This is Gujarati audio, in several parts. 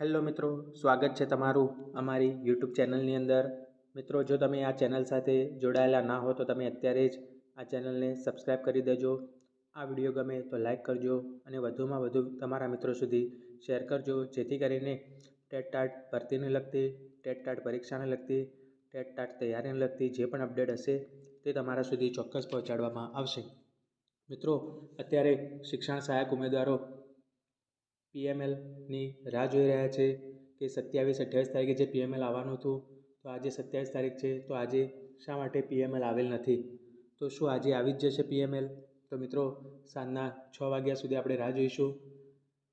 હેલો મિત્રો, સ્વાગત છે તમારું અમારી યુટ્યુબ ચેનલની અંદર. મિત્રો, જો તમે આ ચેનલ સાથે જોડાયેલા ના હો તો તમે અત્યારે જ આ ચેનલને સબસ્ક્રાઈબ કરી દેજો. આ વીડિયો ગમે તો લાઇક કરજો અને વધુમાં વધુ તમારા મિત્રો સુધી શેર કરજો. જેથી કરીને ટેટ ટાટ ભરતીને લગતી, ટેટ ટાટ પરીક્ષાને લગતી, ટેટ ટાટ તૈયારીને લગતી જે પણ અપડેટ હશે તે તમારા સુધી ચોક્કસ પહોંચાડવામાં આવશે. મિત્રો, અત્યારે શિક્ષણ સહાયક ઉમેદવારો પીએમએલની રાહ જોઈ રહ્યા છે કે સત્યાવીસ, અઠ્યાવીસ તારીખે જે પીએમએલ આવવાનું હતું, તો આજે સત્યાવીસ તારીખ છે, તો આજે શા માટે પીએમએલ આવેલ નથી? તો શું આજે આવી જ જશે પીએમએલ તો મિત્રો, સાંજના છ વાગ્યા સુધી આપણે રાહ જોઈશું.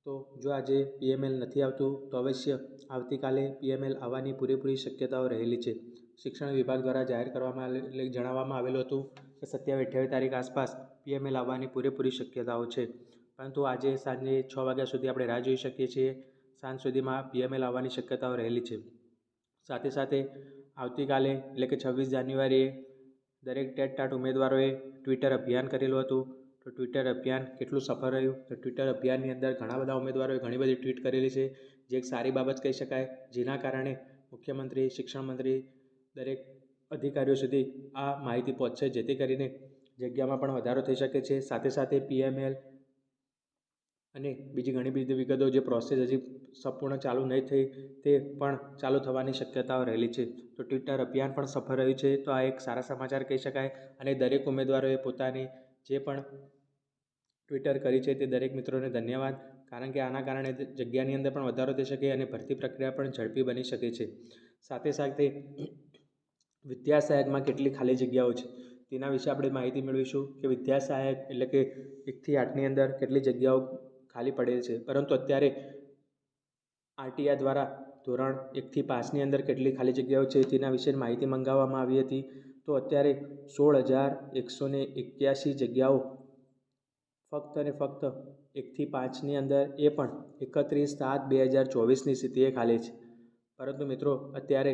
તો જો આજે પીએમએલ નથી આવતું, તો અવશ્ય આવતીકાલે પીએમએલ આવવાની પૂરેપૂરી શક્યતાઓ રહેલી છે. શિક્ષણ વિભાગ દ્વારા જાહેર કરવામાં આવેલ જણાવવામાં આવેલું હતું કે સત્યાવીસ, અઠ્યાવીસ તારીખ આસપાસ પીએમએલ આવવાની પૂરેપૂરી શક્યતાઓ છે. પરંતુ આજે સાંજે છ વાગ્યા સુધી આપણે રાહ જોઈ શકીએ છીએ. સાંજ સુધીમાં પીએમએલ આવવાની શક્યતાઓ રહેલી છે. સાથે સાથે આવતીકાલે એટલે કે છવ્વીસ જાન્યુઆરીએ દરેક ટેટ ટાટ ઉમેદવારોએ ટ્વિટર અભિયાન કરેલું હતું. તો ટ્વિટર અભિયાન કેટલું સફળ રહ્યું? તો ટ્વિટર અભિયાનની અંદર ઘણા બધા ઉમેદવારોએ ઘણી બધી ટ્વીટ કરેલી છે. જે એક સારી બાબત કહી શકાય. જેના કારણે મુખ્યમંત્રી શિક્ષણ મંત્રી દરેક અધિકારીઓ સુધી આ માહિતી પહોંચશે જેથી કરીને જગ્યામાં પણ વધારો થઈ શકે છે. સાથે સાથે પીએમએલ અને બીજી ઘણી બધી વિગતો જે પ્રોસેસ હજી સંપૂર્ણ ચાલુ નહીં થઈ તે પણ ચાલુ થવાની શક્યતાઓ રહેલી છે. તો ટ્વિટર અભિયાન પણ સફળ રહ્યું છે. તો આ એક સારા સમાચાર કહી શકાય. અને દરેક ઉમેદવારોએ પોતાની જે પણ ટ્વિટર કરી છે તે દરેક મિત્રોને ધન્યવાદ. કારણ કે આના કારણે જગ્યાની અંદર પણ વધારો થઈ શકે અને ભરતી પ્રક્રિયા પણ ઝડપી બની શકે છે. સાથે સાથે વિદ્યા સહાયકમાં કેટલી ખાલી જગ્યાઓ છે? તેના વિશે આપણે માહિતી મેળવીશું કે વિદ્યા સહાયક એટલે કે એકથી આઠની અંદર કેટલી જગ્યાઓ ખાલી પડેલ છે. પરંતુ અત્યારે આરટીઆઈ દ્વારા ધોરણ એકથી પાંચની અંદર કેટલી ખાલી જગ્યાઓ છે તેના વિશે માહિતી મંગાવવામાં આવી હતી. તો અત્યારે સોળ હજાર એકસો ને એક્યાસી જગ્યાઓ ફક્ત અને ફક્ત એકથી પાંચની અંદર એ પણ એકત્રીસ સાત બે હજાર ચોવીસની સ્થિતિએ ખાલી છે. પરંતુ મિત્રો, અત્યારે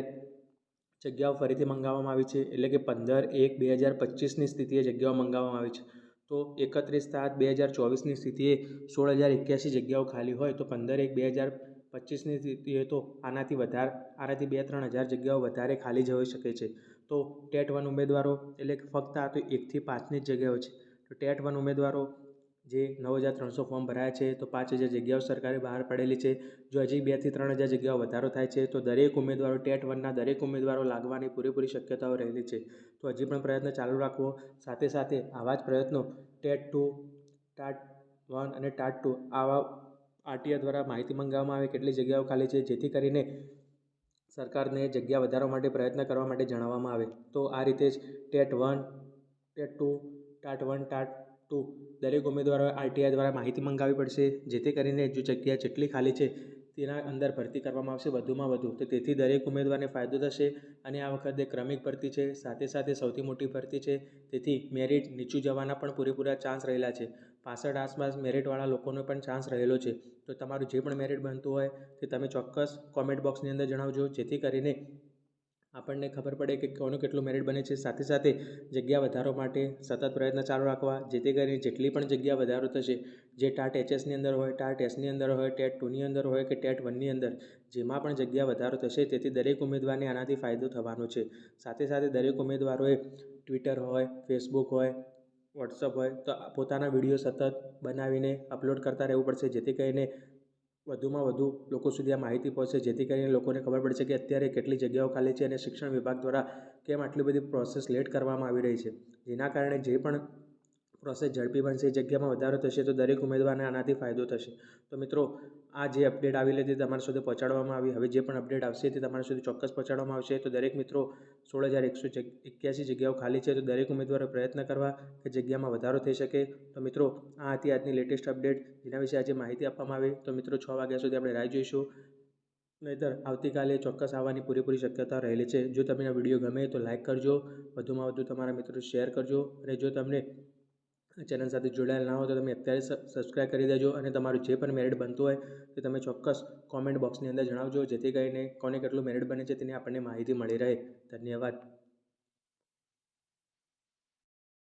જગ્યાઓ ફરીથી મંગાવવામાં આવી છે. એટલે કે પંદર એક બે હજાર પચીસની સ્થિતિએ જગ્યાઓ મંગાવવામાં આવી છે. તો એકત્રીસ સાત બે હજાર ચોવીસની સ્થિતિએ સોળ હજાર એક્યાસી જગ્યાઓ ખાલી હોય તો પંદર એક બે હજાર પચીસની સ્થિતિએ તો આનાથી વધારે, આનાથી બે ત્રણ હજાર જગ્યાઓ વધારે ખાલી જઈ શકે છે. તો ટેટ વન ઉમેદવારો એટલે કે ફક્ત આ તો એકથી પાંચની જ જગ્યાઓ છે. તો ટેટ વન ઉમેદવારો જે નવ હજાર ત્રણસો ફોર્મ ભરાયા છે, તો પાંચ હજાર જગ્યાઓ સરકારે બહાર પડેલી છે. જો હજી બેથી ત્રણ હજાર જગ્યાઓ વધારો થાય છે, તો દરેક ઉમેદવારો ટેટ વનના દરેક ઉમેદવારો લાગવાની પૂરેપૂરી શક્યતાઓ રહેલી છે. તો હજી પણ પ્રયત્ન ચાલુ રાખવો. સાથે સાથે આવા જ પ્રયત્નો ટેટ ટુ, ટાટ વન અને ટાટ ટુ આવા આરટીઆઈ દ્વારા માહિતી મંગાવવામાં આવે કેટલી જગ્યાઓ ખાલી છે, જેથી કરીને સરકારને જગ્યા વધારવા માટે પ્રયત્ન કરવા માટે જણાવવામાં આવે. તો આ રીતે જ TET one, TET two, TAT one, TAT two દરેક ઉમેદવારોએ આરટીઆઈ દ્વારા માહિતી મંગાવવી પડશે, જેથી કરીને જો જગ્યા જેટલી ખાલી છે, તેના અંદર ભરતી કરવામાં આવશે વધુમાં વધુ. તો તેથી દરેક ઉમેદવારને ફાયદો થશે અને આ વખતે ક્રમિક ભરતી છે, સાથે સાથે સૌથી મોટી ભરતી છે. તેથી મેરિટ નીચું જવાના પણ પૂરેપૂરા ચાન્સ રહેલા છે. પાસઠ આસપાસ મેરિટવાળા લોકોનો પણ ચાન્સ રહેલો છે. તો તમારું જે પણ મેરિટ બનતું હોય, તે તમે ચોક્કસ કોમેન્ટ બોક્સની અંદર જણાવજો, જેથી કરીને આપણને ખબર પડે કે કોનું કેટલું મેરિટ બને છે. સાથે સાથે જગ્યા વધારો માટે સતત પ્રયત્ન ચાલુ રાખવા, જેથી કરીને જેટલી પણ જગ્યા વધારો થશે, જે ટાટ એચએસની અંદર હોય, ટાટ એસની અંદર હોય, ટેટ ટુની અંદર હોય કે ટેટ વનની અંદર, જેમાં પણ જગ્યા વધારો થશે, તેથી દરેક ઉમેદવારને આનાથી ફાયદો થવાનો છે. સાથે સાથે દરેક ઉમેદવારોએ ટ્વિટર હોય ફેસબુક હોય વોટ્સઅપ હોય, તો પોતાના વીડિયો સતત બનાવીને અપલોડ કરતા રહેવું પડશે, જેથી કરીને વધુમાં વધુ લોકો સુધી આ માહિતી પહોંચે, જેથી કરીને લોકોને ખબર પડશે કે અત્યારે કેટલી જગ્યાઓ ખાલી છે અને શિક્ષણ વિભાગ દ્વારા કેમ આટલી બધી પ્રોસેસ લેટ કરવામાં આવી રહી છે. જેના કારણે જે પણ પ્રોસેસ ઝડપી બનશે જગ્યામાં વધારો થશે, તો દરેક ઉમેદવારને આનાથી ફાયદો થશે. તો મિત્રો આ જે અપડેટ આવી તે તમારા સુધી પહોંચાડવામાં આવી. હવે જે પણ અપડેટ આવશે તે તમારા સુધી ચોક્કસ પહોંચાડવામાં આવશે. તો દરેક મિત્રો સોળ હજાર એકસો એક્યાસી જગ્યાઓ ખાલી છે. તો દરેક ઉમેદવારો પ્રયત્ન કરવા કે જગ્યામાં વધારો થઈ શકે. તો મિત્રો, આ હતી આજની લેટેસ્ટ અપડેટ જેના વિશે આજે માહિતી આપવામાં આવી. તો મિત્રો, છ વાગ્યા સુધી આપણે રાહ જોઈશું. નહીતર આવતીકાલે ચોક્કસ આવવાની પૂરેપૂરી શક્યતા રહેલી છે. જો તમને વીડિયો ગમે તો લાઇક કરજો. વધુમાં વધુ તમારા મિત્રો શેર કરજો. અને જો તમને ચેનલ સાથે જોડાયેલ ના હો તો તમે અત્યારે સબસ્ક્રાઈબ કરી દેજો અને તમારું જે પણ મેરિટ બનતું હોય તે તમે ચોક્કસ કોમેન્ટ બોક્સની અંદર જણાવજો, જેથી કરીને કોને કેટલું મેરિટ બને છે તેની આપણને માહિતી મળી રહે. ધન્યવાદ.